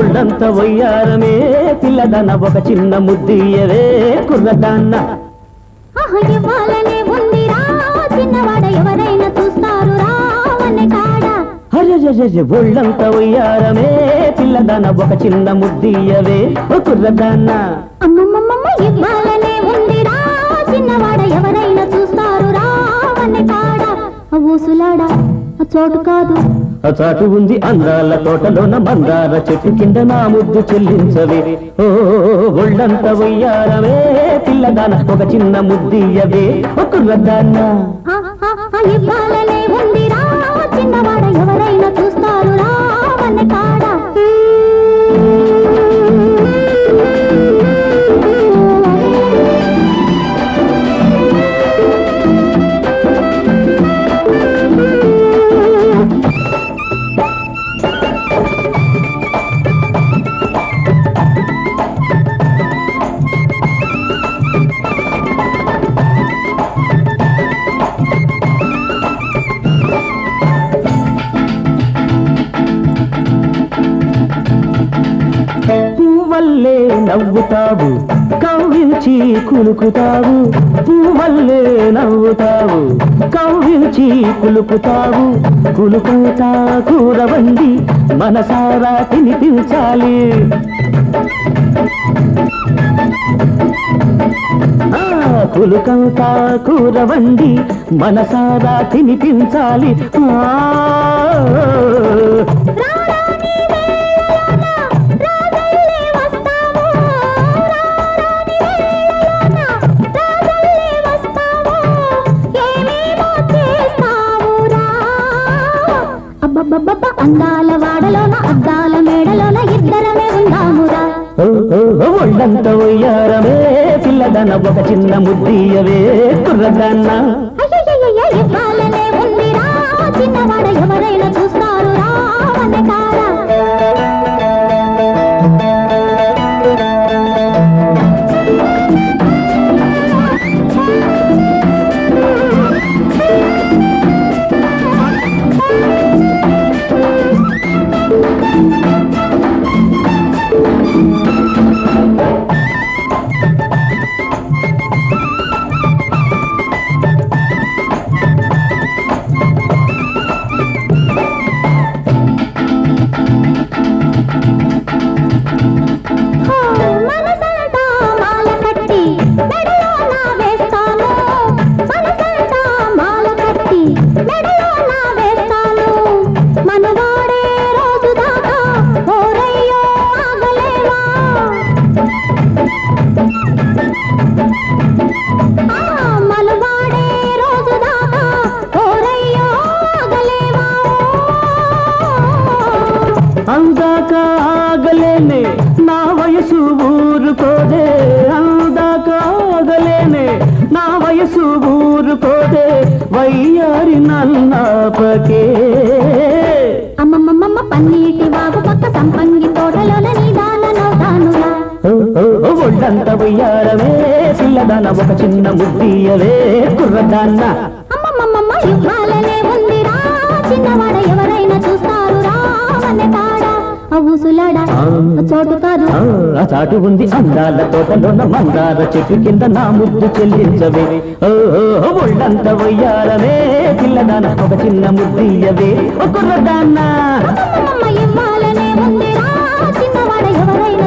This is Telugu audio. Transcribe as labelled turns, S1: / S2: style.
S1: ఒళ్ళంత వయ్యారమే పిల్లదన ఒక చిన్న ముద్దియవే కుర్రదాన్న. ఒళ్ళంత వయ్యారమే పిల్లదన ఒక చిన్న ముద్దియవే ఓ కుర్రదాన్న.
S2: అమ్మమ్మమ్మ ఇవ్వాలనే ఉందిరా చిన్నవాడ ఎవరైనా చూస్తారు ఆ ఊసులాడ ఆ చోటు కాదు.
S1: అచాటు చాటు ఉంది అందాల తోటలోన మందార చెట్టు కింద నా ముద్దు చెల్లించవే. ఓ ఒళ్ళంత వయ్యారమే పిల్లదాన ఒక చిన్న ముద్దియవే. ఓ కుర్రదాన్న నవ్వుతావు కవ్వించి కులుకుతావు పువ్వల్లే నవ్వుతావు కవ్వించి కులుకుతావు. కులుకుంటా కూరవండి మనసారా తినిపించాలి. కులుకంతా కూరవండి మనసారా తినిపించాలి. ఆ.
S2: అందాల వాడలోన అద్దాల మేడలోన ఇద్దరమే ఉందామురా.
S1: ఓ, ఒళ్ళంత వయ్యారమే పిల్లదన ఒక చిన్న ముద్దీయవే కుర్రదన్న. ఆగలేనే నా వయసు ఊరుకోదే అందాక ఆగలేనే నా వయసు ఊరుకోదే వయ్యారి నన్నాపకే
S2: అమ్మమ్మమ్మ పన్నీటి వాగు పక్క సంపంగి తోటలోన
S1: ఓ, ఓ, ఒళ్ళంత వయ్యారమే పిల్లదన ఒక చిన్న ముద్దియవే కుర్రదాన్న.
S2: చాటు
S1: ఉంది అందాల తోటలో మందార చెట్టు కింద నా ముద్దు చెల్లించవే. ఓహో ఒళ్ళంత వయ్యారవే పిల్లదాన ఒక చిన్న ముద్దయ్యవే
S2: ఒకర్రదాన్న ఎవరైనా